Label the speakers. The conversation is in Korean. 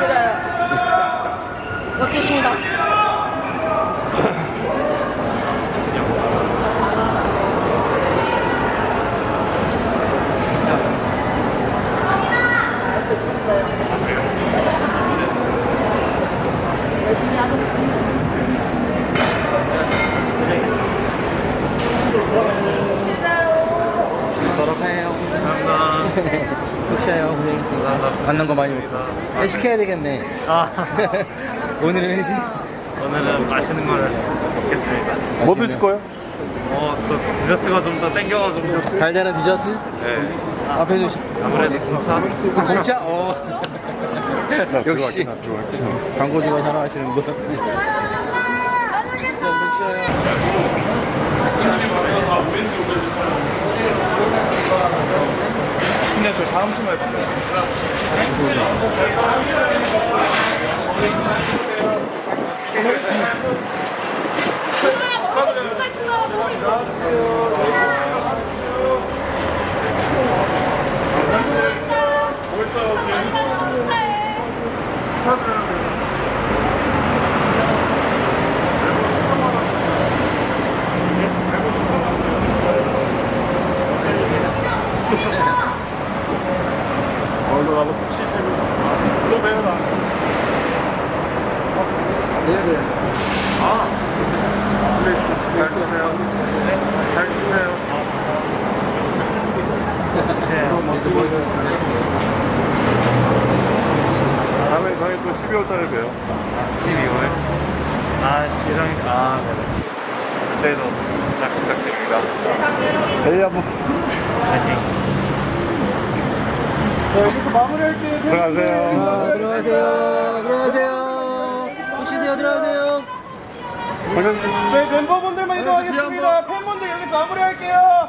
Speaker 1: 축하드려요. 멋지십니다.
Speaker 2: 감사합니다.
Speaker 3: 푹 쉬어요. 고생했습니다. 받는 거 많이 먹고. 네, 시켜야 되겠네.
Speaker 2: 아
Speaker 3: 오늘은 회식.
Speaker 2: 오늘은 맛있는 걸 먹겠습니다.
Speaker 3: 뭐 드실 거예요?
Speaker 2: 어 저 디저트가 좀 더 땡겨가지고
Speaker 3: 달달한 디저트?
Speaker 2: 네
Speaker 3: 앞에 주시.
Speaker 2: 아무래도 공차
Speaker 3: 아, 공짜? 어. 역시. 광고주가 사랑하시는 분. 푹 쉬어요.
Speaker 4: 근데 저 다음 주말에
Speaker 2: 쉬시고 또 봬요 나.
Speaker 3: 네네.
Speaker 2: 아 잘. 네? 잘 드세요. 네.
Speaker 3: 먼저 보여줘요.
Speaker 2: 다음에 저희 또 12월 달에 봬요. 12월? 아, 지성이, 아, 네네. 그때도 잘 부탁드립니다.
Speaker 4: 내일 한번
Speaker 2: 파이팅.
Speaker 4: 여기서 마무리할게요.
Speaker 2: 들어가세요.
Speaker 3: 아, 들어가세요. 들어가세요. 푹 쉬세요. 들어가세요.
Speaker 2: 고생하셨습니다.
Speaker 4: 저희 멤버분들만 이동하겠습니다. 팬분들 여기서 마무리할게요.